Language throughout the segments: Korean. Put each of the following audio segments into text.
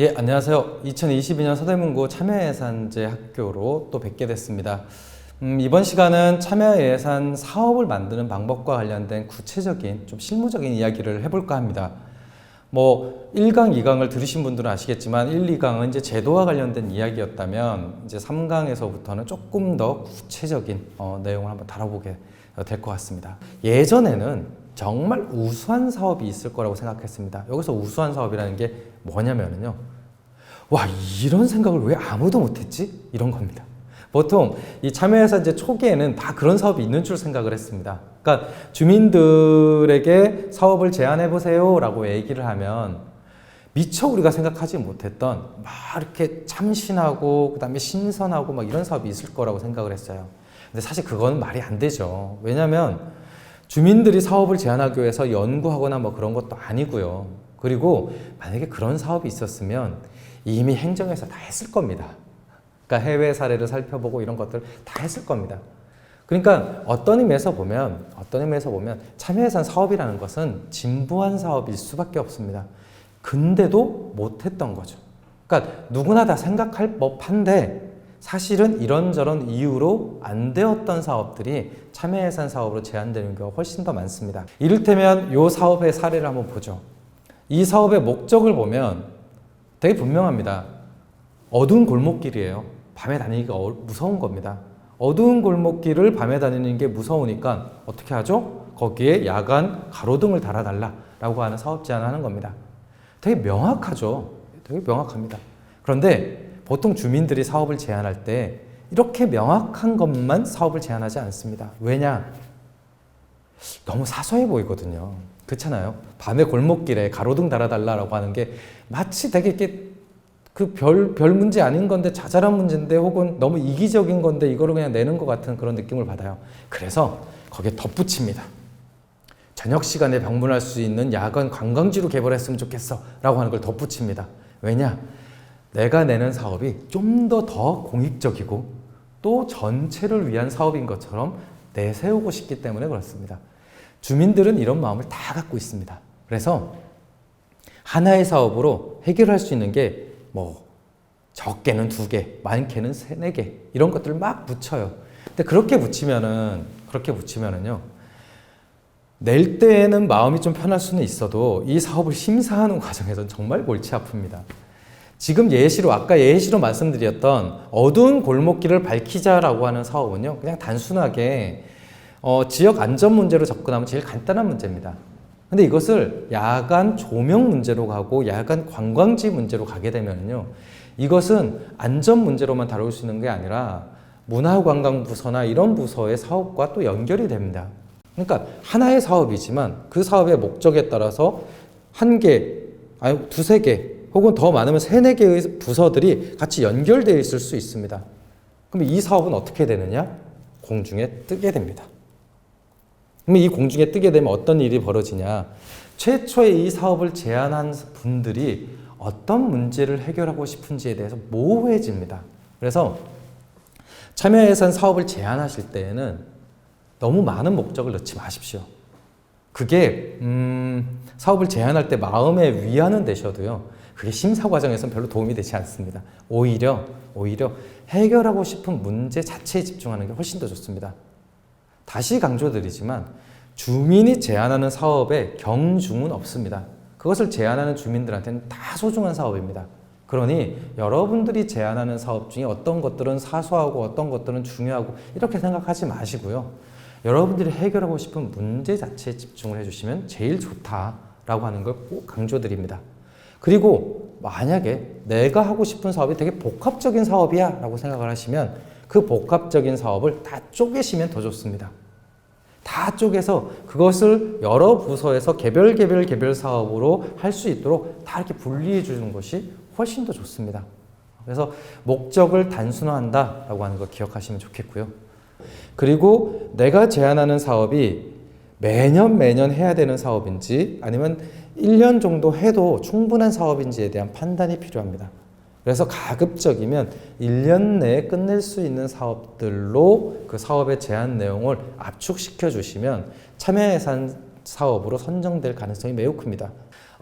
예, 안녕하세요. 2022년 서대문구 참여예산제 학교로 또 뵙게 됐습니다. 음, 이번 시간은 참여예산 사업을 만드는 방법과 관련된 구체적인 좀 실무적인 이야기를 해볼까 합니다. 뭐 1강, 2강을 들으신 분들은 아시겠지만 1, 2강은 이제 제도와 관련된 이야기였다면 이제 3강에서부터는 조금 더 구체적인 어, 내용을 한번 다뤄보게 될 것 같습니다. 예전에는 정말 우수한 사업이 있을 거라고 생각했습니다. 여기서 우수한 사업이라는 게 뭐냐면요. 와, 이런 생각을 왜 아무도 못했지? 이런 겁니다. 보통 이 참여예산제 초기에는 다 그런 사업이 있는 줄 생각을 했습니다. 그러니까 주민들에게 사업을 제안해 보세요라고 얘기를 하면 미처 우리가 생각하지 못했던 막 이렇게 참신하고 그다음에 신선하고 막 이런 사업이 있을 거라고 생각을 했어요. 근데 사실 그건 말이 안 되죠. 왜냐하면 주민들이 사업을 제안하기 위해서 연구하거나 뭐 그런 것도 아니고요. 그리고 만약에 그런 사업이 있었으면 이미 행정에서 다 했을 겁니다. 그러니까 해외 사례를 살펴보고 이런 것들 다 했을 겁니다. 그러니까 어떤 의미에서 보면 어떤 의미에서 보면 참여예산 사업이라는 것은 진부한 사업일 수밖에 없습니다. 근데도 못했던 거죠. 그러니까 누구나 다 생각할 법한데 사실은 이런저런 이유로 안 되었던 사업들이 참여예산 사업으로 제한되는 경우가 훨씬 더 많습니다. 이를테면 이 사업의 사례를 한번 보죠. 이 사업의 목적을 보면 되게 분명합니다. 어두운 골목길이에요. 밤에 다니기가 어, 무서운 겁니다. 어두운 골목길을 밤에 다니는 게 무서우니까 어떻게 하죠? 거기에 야간 가로등을 달아달라라고 하는 사업 제안을 하는 겁니다. 되게 명확하죠. 되게 명확합니다. 그런데 보통 주민들이 사업을 제안할 때 이렇게 명확한 것만 사업을 제안하지 않습니다. 왜냐? 너무 사소해 보이거든요. 그렇잖아요. 밤에 골목길에 가로등 달아달라라고 하는 게 마치 되게 이렇게 그 별, 별 문제 아닌 건데 자잘한 문제인데 혹은 너무 이기적인 건데 이거를 그냥 내는 것 같은 그런 느낌을 받아요. 그래서 거기에 덧붙입니다. 저녁 시간에 방문할 수 있는 야간 관광지로 개발했으면 좋겠어 라고 하는 걸 덧붙입니다. 왜냐? 내가 내는 사업이 좀 더 더 공익적이고 또 전체를 위한 사업인 것처럼 내세우고 싶기 때문에 그렇습니다. 주민들은 이런 마음을 다 갖고 있습니다. 그래서 하나의 사업으로 해결할 수 있는 게 뭐 적게는 두 개, 많게는 세네 개 이런 것들을 막 붙여요. 근데 그렇게 붙이면은 그렇게 붙이면은요. 낼 때에는 마음이 좀 편할 수는 있어도 이 사업을 심사하는 과정에서는 정말 골치 아픕니다. 지금 예시로 아까 예시로 말씀드렸던 어두운 골목길을 밝히자라고 하는 사업은요. 그냥 단순하게 어, 지역 안전 문제로 접근하면 제일 간단한 문제입니다. 근데 이것을 야간 조명 문제로 가고 야간 관광지 문제로 가게 되면요. 이것은 안전 문제로만 다룰 수 있는 게 아니라 문화관광부서나 이런 부서의 사업과 또 연결이 됩니다. 그러니까 하나의 사업이지만 그 사업의 목적에 따라서 한 개, 아니 두세 개, 혹은 더 많으면 세네 개의 부서들이 같이 연결되어 있을 수 있습니다. 그럼 이 사업은 어떻게 되느냐? 공중에 뜨게 됩니다. 그럼 이 공중에 뜨게 되면 어떤 일이 벌어지냐? 최초에 이 사업을 제안한 분들이 어떤 문제를 해결하고 싶은지에 대해서 모호해집니다. 그래서 참여예산 사업을 제안하실 때에는 너무 많은 목적을 넣지 마십시오. 그게 음, 사업을 제안할 때 마음의 위안은 되셔도요. 그게 심사 과정에서는 별로 도움이 되지 않습니다. 오히려 오히려 해결하고 싶은 문제 자체에 집중하는 게 훨씬 더 좋습니다. 다시 강조드리지만 주민이 제안하는 사업에 경중은 없습니다. 그것을 제안하는 주민들한테는 다 소중한 사업입니다. 그러니 여러분들이 제안하는 사업 중에 어떤 것들은 사소하고 어떤 것들은 중요하고 이렇게 생각하지 마시고요. 여러분들이 해결하고 싶은 문제 자체에 집중을 해주시면 제일 좋다라고 하는 걸 꼭 강조드립니다. 그리고 만약에 내가 하고 싶은 사업이 되게 복합적인 사업이야 라고 생각을 하시면 그 복합적인 사업을 다 쪼개시면 더 좋습니다. 다 쪼개서 그것을 여러 부서에서 개별 개별 개별 사업으로 할 수 있도록 다 이렇게 분리해 주는 것이 훨씬 더 좋습니다. 그래서 목적을 단순화한다라고 하는 거 기억하시면 좋겠고요. 그리고 내가 제안하는 사업이 매년 매년 해야 되는 사업인지 아니면 1년 정도 해도 충분한 사업인지에 대한 판단이 필요합니다. 그래서 가급적이면 1년 내에 끝낼 수 있는 사업들로 그 사업의 제한 내용을 압축시켜 주시면 참여 예산 사업으로 선정될 가능성이 매우 큽니다.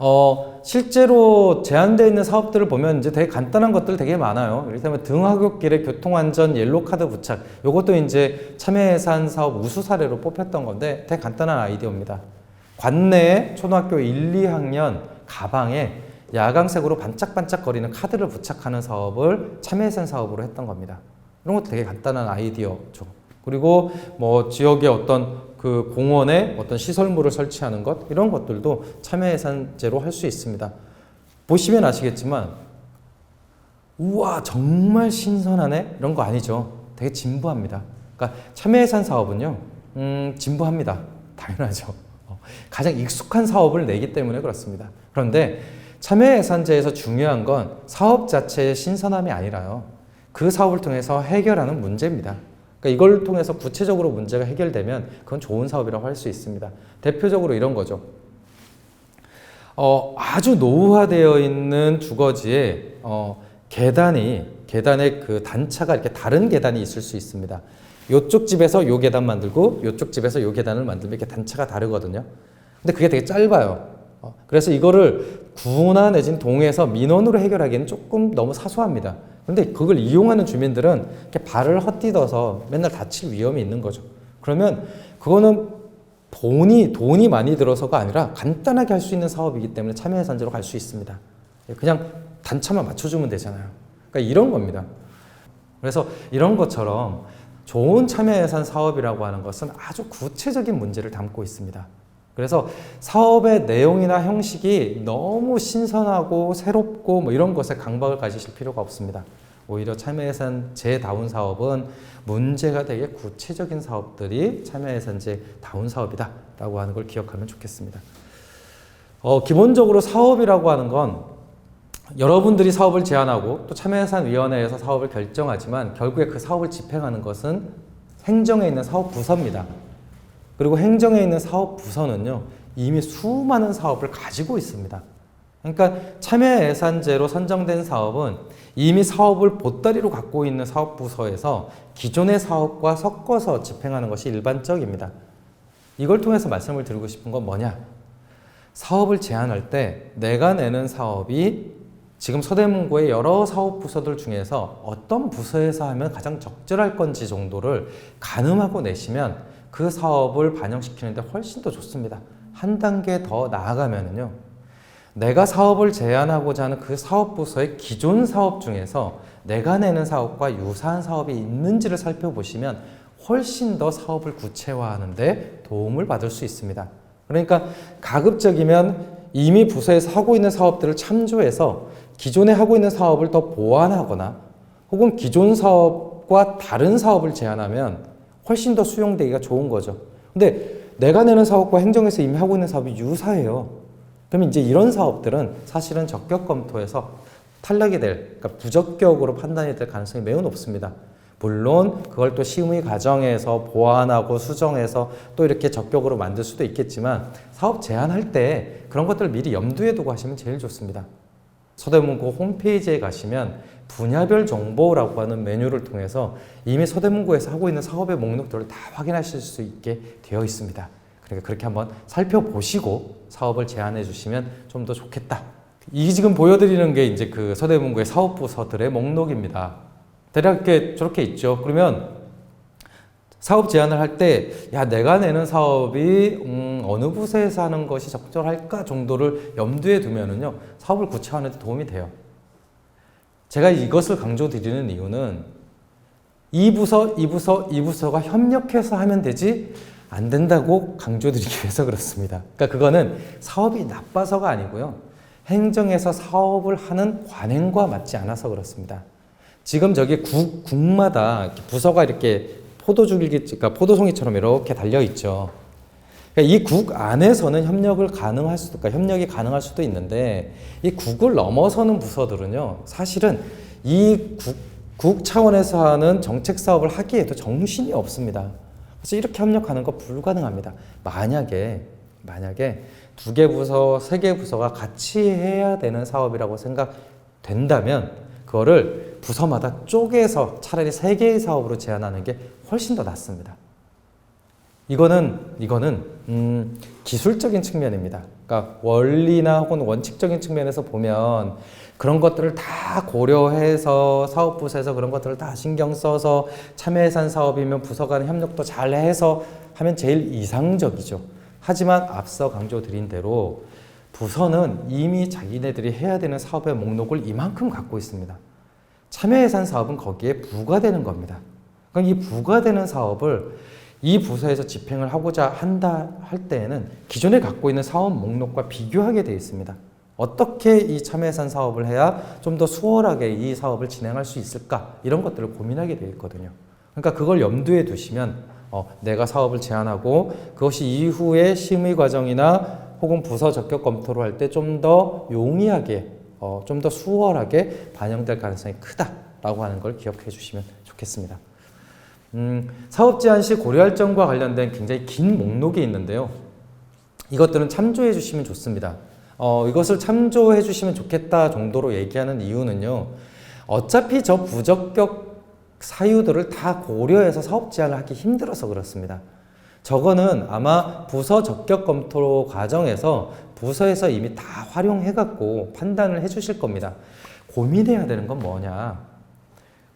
어, 실제로 제한되어 있는 사업들을 보면 이제 되게 간단한 것들 되게 많아요. 이를테면 등하굣길에 교통안전 옐로카드 부착. 요것도 이제 참여예산 사업 우수 사례로 뽑혔던 건데 되게 간단한 아이디어입니다. 관내에 초등학교 1, 2학년 가방에 야광색으로 반짝반짝거리는 카드를 부착하는 사업을 참여예산 사업으로 했던 겁니다. 이런 것도 되게 간단한 아이디어죠. 그리고 뭐 지역의 어떤 그 공원에 어떤 시설물을 설치하는 것 이런 것들도 참여예산제로 할 수 있습니다. 보시면 아시겠지만 우와 정말 신선하네 이런 거 아니죠. 되게 진부합니다. 그러니까 참여예산 사업은요, 음, 진부합니다. 당연하죠. 어, 가장 익숙한 사업을 내기 때문에 그렇습니다. 그런데 참여예산제에서 중요한 건 사업 자체의 신선함이 아니라요. 그 사업을 통해서 해결하는 문제입니다. 그러니까 이걸 통해서 구체적으로 문제가 해결되면 그건 좋은 사업이라고 할 수 있습니다. 대표적으로 이런 거죠. 어, 아주 노후화되어 있는 주거지에 어, 계단이 계단의 그 단차가 이렇게 다른 계단이 있을 수 있습니다. 요쪽 집에서 요 계단 만들고 요쪽 집에서 요 계단을 만들면 이렇게 단차가 다르거든요. 근데 그게 되게 짧아요. 어, 그래서 이거를 구나 내지는 동에서 민원으로 해결하기에는 조금 너무 사소합니다. 근데 그걸 이용하는 주민들은 이렇게 발을 헛디뎌서 맨날 다칠 위험이 있는 거죠. 그러면 그거는 돈이 돈이 많이 들어서가 아니라 간단하게 할 수 있는 사업이기 때문에 참여 예산제로 갈 수 있습니다. 그냥 단차만 맞춰주면 되잖아요. 그러니까 이런 겁니다. 그래서 이런 것처럼 좋은 참여 예산 사업이라고 하는 것은 아주 구체적인 문제를 담고 있습니다. 그래서 사업의 내용이나 형식이 너무 신선하고 새롭고 뭐 이런 것에 강박을 가지실 필요가 없습니다. 오히려 참여예산 제 다운 사업은 문제가 되게 구체적인 사업들이 참여예산제 다운 사업이다 라고 하는 걸 기억하면 좋겠습니다. 어, 기본적으로 사업이라고 하는 건 여러분들이 사업을 제안하고 또 참여예산위원회에서 사업을 결정하지만 결국에 그 사업을 집행하는 것은 행정에 있는 사업 부서입니다. 그리고 행정에 있는 사업 부서는요, 이미 수많은 사업을 가지고 있습니다. 그러니까 참여 예산제로 선정된 사업은 이미 사업을 보따리로 갖고 있는 사업 부서에서 기존의 사업과 섞어서 집행하는 것이 일반적입니다. 이걸 통해서 말씀을 드리고 싶은 건 뭐냐? 사업을 제안할 때 내가 내는 사업이 지금 서대문구의 여러 사업 부서들 중에서 어떤 부서에서 하면 가장 적절할 건지 정도를 가늠하고 내시면 그 사업을 반영시키는데 훨씬 더 좋습니다. 한 단계 더 나아가면은요. 내가 사업을 제안하고자 하는 그 사업 부서의 기존 사업 중에서 내가 내는 사업과 유사한 사업이 있는지를 살펴보시면 훨씬 더 사업을 구체화하는데 도움을 받을 수 있습니다. 그러니까 가급적이면 이미 부서에서 하고 있는 사업들을 참조해서 기존에 하고 있는 사업을 더 보완하거나 혹은 기존 사업과 다른 사업을 제안하면 훨씬 더 수용되기가 좋은 거죠. 근데 내가 내는 사업과 행정에서 이미 하고 있는 사업이 유사해요. 그러면 이제 이런 사업들은 사실은 적격 검토에서 탈락이 될, 그러니까 부적격으로 판단이 될 가능성이 매우 높습니다. 물론 그걸 또 시음의 과정에서 보완하고 수정해서 또 이렇게 적격으로 만들 수도 있겠지만 사업 제안할 때 그런 것들을 미리 염두에 두고 하시면 제일 좋습니다. 서대문구 홈페이지에 가시면 분야별 정보라고 하는 메뉴를 통해서 이미 서대문구에서 하고 있는 사업의 목록들을 다 확인하실 수 있게 되어 있습니다. 그러니까 그렇게 한번 살펴보시고 사업을 제안해 주시면 좀 더 좋겠다. 이 지금 보여드리는 게 이제 그 서대문구의 사업부서들의 목록입니다. 대략 이렇게 저렇게 있죠. 그러면 사업 제안을 할 때, 야, 내가 내는 사업이, 음, 어느 부서에서 하는 것이 적절할까 정도를 염두에 두면은요, 사업을 구체화하는 데 도움이 돼요. 제가 이것을 강조드리는 이유는 이 부서, 이 부서, 이 부서가 협력해서 하면 되지 안 된다고 강조드리기 위해서 그렇습니다. 그러니까 그거는 사업이 나빠서가 아니고요. 행정에서 사업을 하는 관행과 맞지 않아서 그렇습니다. 지금 저기 국, 국마다 부서가 이렇게 포도줄기, 그러니까 포도송이처럼 이렇게 달려 있죠. 그러니까 이 국 안에서는 협력을 가능할 수도, 그러니까 협력이 가능할 수도 있는데 이 국을 넘어서는 부서들은요, 사실은 이 국, 국 차원에서 하는 정책 사업을 하기에도 정신이 없습니다. 그래서 이렇게 협력하는 거 불가능합니다. 만약에 만약에 두 개 부서, 세 개 부서가 같이 해야 되는 사업이라고 생각된다면 그거를 부서마다 쪼개서 차라리 세 개의 사업으로 제안하는 게 훨씬 더 낫습니다. 이거는 이거는 음, 기술적인 측면입니다. 그러니까 원리나 혹은 원칙적인 측면에서 보면 그런 것들을 다 고려해서 사업부서에서 그런 것들을 다 신경 써서 참여 예산 사업이면 부서 간 협력도 잘 해서 하면 제일 이상적이죠. 하지만 앞서 강조드린 대로 부서는 이미 자기네들이 해야 되는 사업의 목록을 이만큼 갖고 있습니다. 참여 예산 사업은 거기에 부과되는 겁니다. 그럼 이 부과되는 사업을 이 부서에서 집행을 하고자 한다 할 때에는 기존에 갖고 있는 사업 목록과 비교하게 되어 있습니다. 어떻게 이 참여 예산 사업을 해야 좀 더 수월하게 이 사업을 진행할 수 있을까 이런 것들을 고민하게 되어 있거든요. 그러니까 그걸 염두에 두시면 어, 내가 사업을 제안하고 그것이 이후에 심의 과정이나 혹은 부서 적격 검토를 할 때 좀 더 용이하게 어, 좀 더 수월하게 반영될 가능성이 크다라고 하는 걸 기억해 주시면 좋겠습니다. 음, 사업 제안 시 고려할 점과 관련된 굉장히 긴 목록이 있는데요. 이것들은 참조해 주시면 좋습니다. 어, 이것을 참조해 주시면 좋겠다 정도로 얘기하는 이유는요. 어차피 저 부적격 사유들을 다 고려해서 사업 제안을 하기 힘들어서 그렇습니다. 저거는 아마 부서 적격 검토 과정에서 부서에서 이미 다 활용해 갖고 판단을 해 주실 겁니다. 고민해야 되는 건 뭐냐?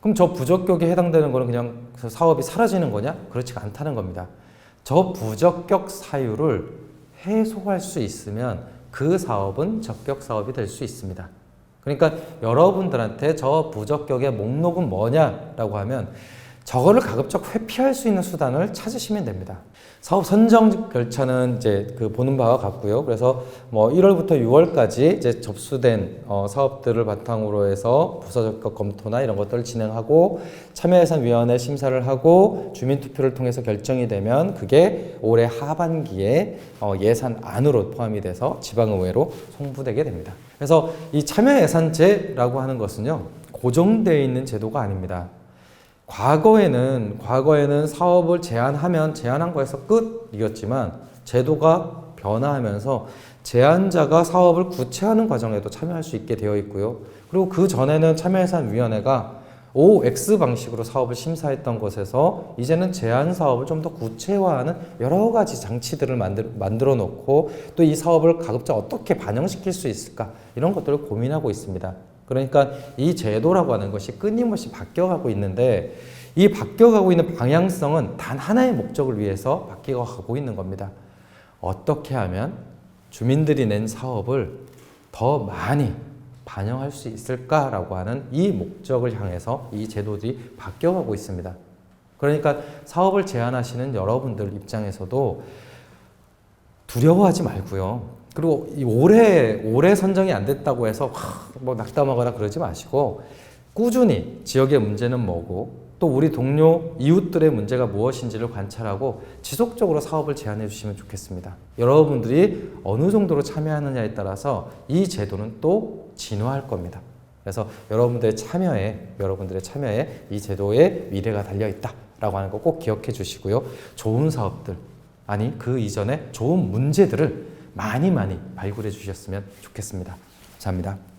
그럼 저 부적격에 해당되는 거는 그냥 그 사업이 사라지는 거냐? 그렇지가 않다는 겁니다. 저 부적격 사유를 해소할 수 있으면 그 사업은 적격 사업이 될 수 있습니다. 그러니까 여러분들한테 저 부적격의 목록은 뭐냐라고 하면 저거를 가급적 회피할 수 있는 수단을 찾으시면 됩니다. 사업 선정 절차는 이제 그 보는 바와 같고요. 그래서 뭐 1월부터 6월까지 이제 접수된 어, 사업들을 바탕으로 해서 부서 적격 검토나 이런 것들을 진행하고 참여예산위원회 심사를 하고 주민투표를 통해서 결정이 되면 그게 올해 하반기에 어, 예산 안으로 포함이 돼서 지방의회로 송부되게 됩니다. 그래서 이 참여예산제라고 하는 것은요 고정되어 있는 제도가 아닙니다. 과거에는 과거에는 사업을 제안하면 제안한 거에서 끝이었지만 제도가 변화하면서 제안자가 사업을 구체하는 과정에도 참여할 수 있게 되어 있고요. 그리고 그 전에는 참여예산위원회가 OX 방식으로 사업을 심사했던 것에서 이제는 제안 사업을 좀 더 구체화하는 여러 가지 장치들을 만들, 만들어 놓고 또 이 사업을 가급적 어떻게 반영시킬 수 있을까 이런 것들을 고민하고 있습니다. 그러니까 이 제도라고 하는 것이 끊임없이 바뀌어가고 있는데 이 바뀌어가고 있는 방향성은 단 하나의 목적을 위해서 바뀌어가고 있는 겁니다. 어떻게 하면 주민들이 낸 사업을 더 많이 반영할 수 있을까라고 하는 이 목적을 향해서 이 제도들이 바뀌어가고 있습니다. 그러니까 사업을 제안하시는 여러분들 입장에서도 두려워하지 말고요. 그리고 이 올해 올해 선정이 안 됐다고 해서 하, 뭐 낙담하거나 그러지 마시고 꾸준히 지역의 문제는 뭐고 또 우리 동료 이웃들의 문제가 무엇인지를 관찰하고 지속적으로 사업을 제안해 주시면 좋겠습니다. 여러분들이 어느 정도로 참여하느냐에 따라서 이 제도는 또 진화할 겁니다. 그래서 여러분들의 참여에 여러분들의 참여에 이 제도의 미래가 달려 있다라고 하는 거 꼭 기억해 주시고요. 좋은 사업들 아니 그 이전에 좋은 문제들을 많이 많이 발굴해 주셨으면 좋겠습니다. 감사합니다.